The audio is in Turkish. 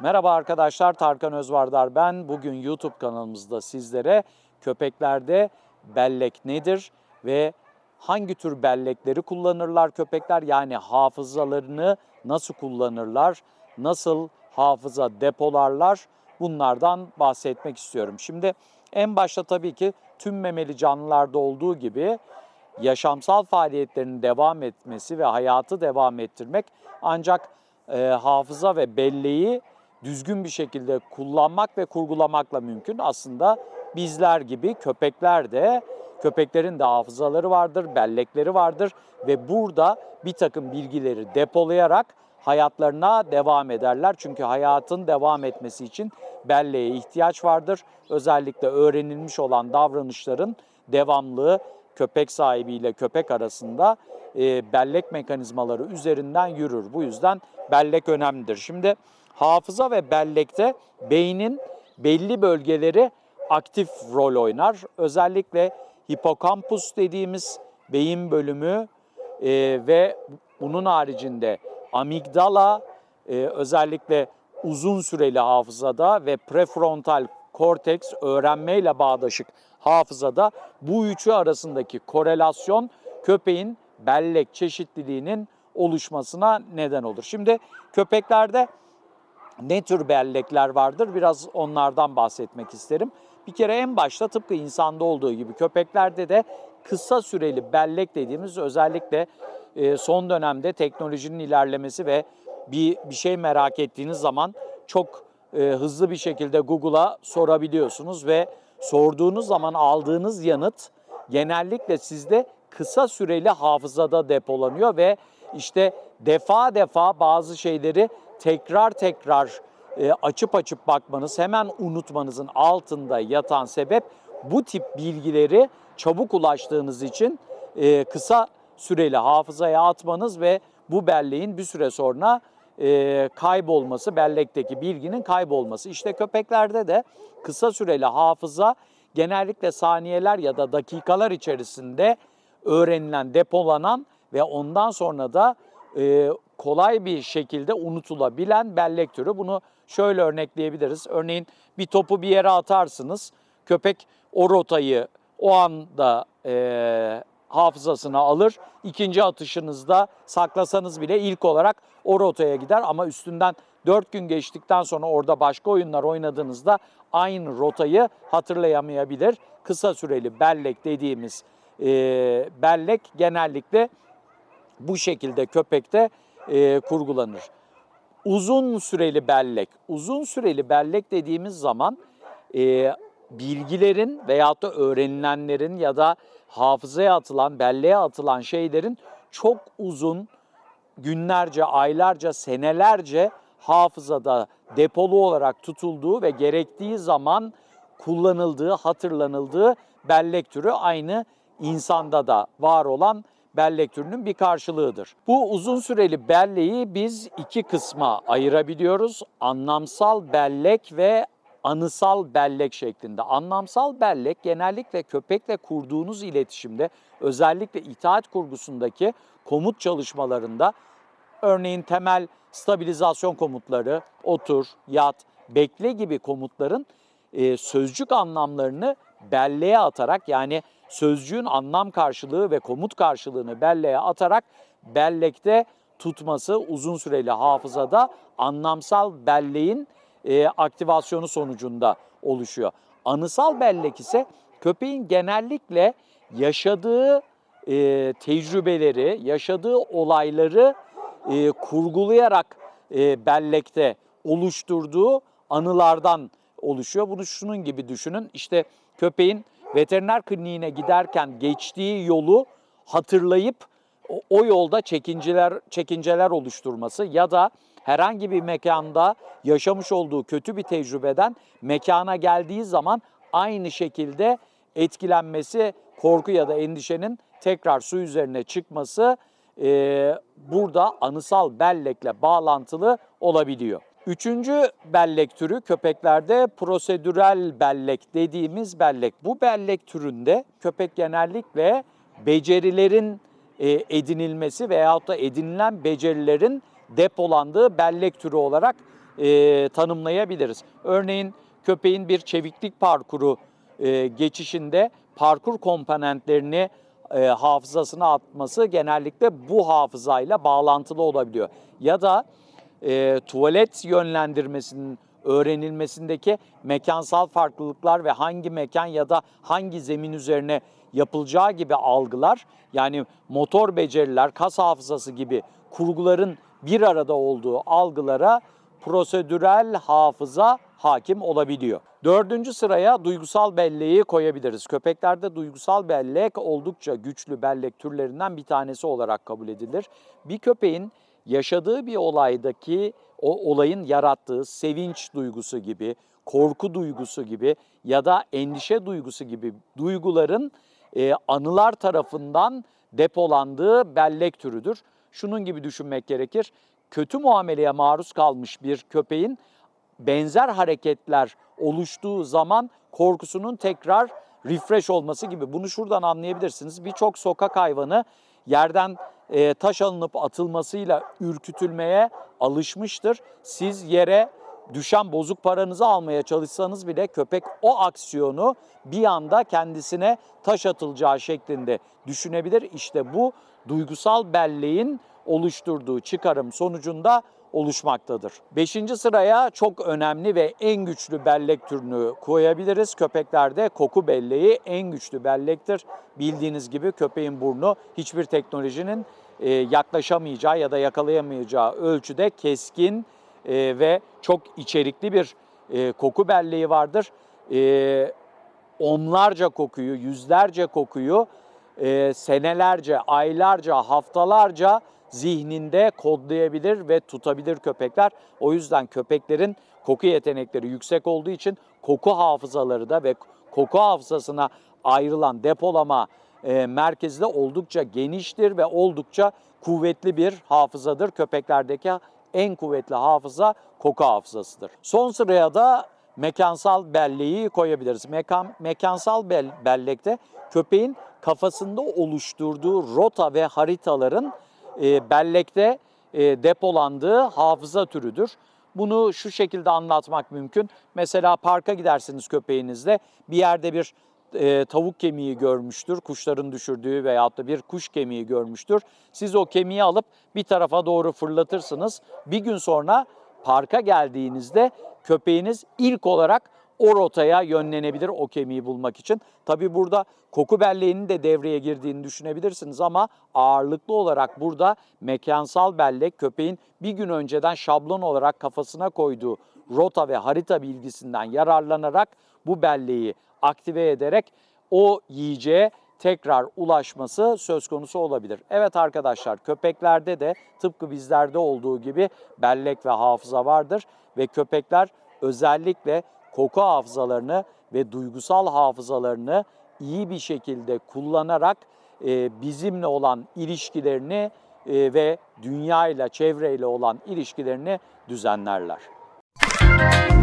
Merhaba arkadaşlar, Tarkan Özvardar ben. Bugün YouTube kanalımızda sizlere köpeklerde bellek nedir ve hangi tür bellekleri kullanırlar köpekler? Yani hafızalarını nasıl kullanırlar, nasıl hafıza depolarlar bunlardan bahsetmek istiyorum. Şimdi en başta tabii ki tüm memeli canlılarda olduğu gibi yaşamsal faaliyetlerinin devam etmesi ve hayatı devam ettirmek ancak e, hafıza ve belleği düzgün bir şekilde kullanmak ve kurgulamakla mümkün. Aslında bizler gibi köpekler de köpeklerin de hafızaları vardır, bellekleri vardır ve burada bir takım bilgileri depolayarak hayatlarına devam ederler. Çünkü hayatın devam etmesi için belleğe ihtiyaç vardır. Özellikle öğrenilmiş olan davranışların devamlılığı köpek sahibiyle köpek arasında e, bellek mekanizmaları üzerinden yürür. Bu yüzden bellek önemlidir. Şimdi hafıza ve bellekte beynin belli bölgeleri aktif rol oynar. Özellikle hipokampus dediğimiz beyin bölümü e, ve bunun haricinde amigdala e, özellikle uzun süreli hafızada ve prefrontal korteks öğrenmeyle bağdaşık hafızada bu üçü arasındaki korelasyon köpeğin bellek çeşitliliğinin oluşmasına neden olur. Şimdi köpeklerde ne tür bellekler vardır biraz onlardan bahsetmek isterim. Bir kere en başta tıpkı insanda olduğu gibi köpeklerde de kısa süreli bellek dediğimiz özellikle e, son dönemde teknolojinin ilerlemesi ve bir, bir şey merak ettiğiniz zaman çok e, hızlı bir şekilde Google'a sorabiliyorsunuz ve sorduğunuz zaman aldığınız yanıt genellikle sizde kısa süreli hafızada depolanıyor ve işte defa defa bazı şeyleri tekrar tekrar e, açıp açıp bakmanız, hemen unutmanızın altında yatan sebep bu tip bilgileri çabuk ulaştığınız için e, kısa süreli hafızaya atmanız ve bu belleğin bir süre sonra e, kaybolması, bellekteki bilginin kaybolması. İşte köpeklerde de kısa süreli hafıza genellikle saniyeler ya da dakikalar içerisinde öğrenilen, depolanan ve ondan sonra da e, kolay bir şekilde unutulabilen bellek türü. Bunu şöyle örnekleyebiliriz. Örneğin bir topu bir yere atarsınız. Köpek o rotayı o anda e, hafızasına alır. İkinci atışınızda saklasanız bile ilk olarak o rotaya gider ama üstünden 4 gün geçtikten sonra orada başka oyunlar oynadığınızda aynı rotayı hatırlayamayabilir. Kısa süreli bellek dediğimiz e, bellek genellikle bu şekilde köpekte e, kurgulanır. Uzun süreli bellek. Uzun süreli bellek dediğimiz zaman e, bilgilerin veyahut da öğrenilenlerin ya da hafızaya atılan, belleğe atılan şeylerin çok uzun günlerce, aylarca, senelerce hafızada depolu olarak tutulduğu ve gerektiği zaman kullanıldığı, hatırlanıldığı bellek türü aynı insanda da var olan bellek türünün bir karşılığıdır. Bu uzun süreli belleği biz iki kısma ayırabiliyoruz. Anlamsal bellek ve anısal bellek şeklinde. Anlamsal bellek genellikle köpekle kurduğunuz iletişimde özellikle itaat kurgusundaki komut çalışmalarında örneğin temel stabilizasyon komutları, otur, yat, bekle gibi komutların e, sözcük anlamlarını belleğe atarak yani sözcüğün anlam karşılığı ve komut karşılığını belleğe atarak bellekte tutması uzun süreli hafızada anlamsal belleğin e, aktivasyonu sonucunda oluşuyor. Anısal bellek ise köpeğin genellikle yaşadığı e, tecrübeleri, yaşadığı olayları e, kurgulayarak e, bellekte oluşturduğu anılardan oluşuyor. Bunu şunun gibi düşünün. İşte köpeğin veteriner kliniğine giderken geçtiği yolu hatırlayıp o, yolda çekinceler çekinceler oluşturması ya da herhangi bir mekanda yaşamış olduğu kötü bir tecrübeden mekana geldiği zaman aynı şekilde etkilenmesi, korku ya da endişenin tekrar su üzerine çıkması e, burada anısal bellekle bağlantılı olabiliyor. Üçüncü bellek türü köpeklerde prosedürel bellek dediğimiz bellek. Bu bellek türünde köpek genellikle becerilerin e, edinilmesi veyahut da edinilen becerilerin depolandığı bellek türü olarak e, tanımlayabiliriz. Örneğin köpeğin bir çeviklik parkuru e, geçişinde parkur komponentlerini e, hafızasına atması genellikle bu hafızayla bağlantılı olabiliyor. Ya da e, tuvalet yönlendirmesinin öğrenilmesindeki mekansal farklılıklar ve hangi mekan ya da hangi zemin üzerine yapılacağı gibi algılar yani motor beceriler, kas hafızası gibi kurguların bir arada olduğu algılara prosedürel hafıza hakim olabiliyor. Dördüncü sıraya duygusal belleği koyabiliriz. Köpeklerde duygusal bellek oldukça güçlü bellek türlerinden bir tanesi olarak kabul edilir. Bir köpeğin yaşadığı bir olaydaki o olayın yarattığı sevinç duygusu gibi, korku duygusu gibi ya da endişe duygusu gibi duyguların e, anılar tarafından depolandığı bellek türüdür. Şunun gibi düşünmek gerekir. Kötü muameleye maruz kalmış bir köpeğin benzer hareketler oluştuğu zaman korkusunun tekrar refresh olması gibi. Bunu şuradan anlayabilirsiniz. Birçok sokak hayvanı yerden e, taş alınıp atılmasıyla ürkütülmeye alışmıştır. Siz yere düşen bozuk paranızı almaya çalışsanız bile köpek o aksiyonu bir anda kendisine taş atılacağı şeklinde düşünebilir. İşte bu duygusal belleğin oluşturduğu çıkarım sonucunda oluşmaktadır. Beşinci sıraya çok önemli ve en güçlü bellek türünü koyabiliriz. Köpeklerde koku belleği en güçlü bellektir. Bildiğiniz gibi köpeğin burnu hiçbir teknolojinin e, yaklaşamayacağı ya da yakalayamayacağı ölçüde keskin e, ve çok içerikli bir e, koku belleği vardır. E, onlarca kokuyu, yüzlerce kokuyu e, senelerce, aylarca, haftalarca zihninde kodlayabilir ve tutabilir köpekler. O yüzden köpeklerin koku yetenekleri yüksek olduğu için koku hafızaları da ve koku hafızasına ayrılan depolama e, merkezi de oldukça geniştir ve oldukça kuvvetli bir hafızadır. Köpeklerdeki en kuvvetli hafıza koku hafızasıdır. Son sıraya da mekansal belleği koyabiliriz. Mekan, mekansal bel, bellekte köpeğin kafasında oluşturduğu rota ve haritaların e, bellekte e, depolandığı hafıza türüdür. Bunu şu şekilde anlatmak mümkün. Mesela parka gidersiniz köpeğinizle bir yerde bir e, tavuk kemiği görmüştür, kuşların düşürdüğü veyahut da bir kuş kemiği görmüştür. Siz o kemiği alıp bir tarafa doğru fırlatırsınız. Bir gün sonra parka geldiğinizde köpeğiniz ilk olarak o rotaya yönlenebilir o kemiği bulmak için. Tabi burada koku belleğinin de devreye girdiğini düşünebilirsiniz ama ağırlıklı olarak burada mekansal bellek köpeğin bir gün önceden şablon olarak kafasına koyduğu rota ve harita bilgisinden yararlanarak bu belleği aktive ederek o yiyeceğe tekrar ulaşması söz konusu olabilir. Evet arkadaşlar köpeklerde de tıpkı bizlerde olduğu gibi bellek ve hafıza vardır ve köpekler özellikle koku hafızalarını ve duygusal hafızalarını iyi bir şekilde kullanarak e, bizimle olan ilişkilerini e, ve dünya ile çevreyle olan ilişkilerini düzenlerler. Bye.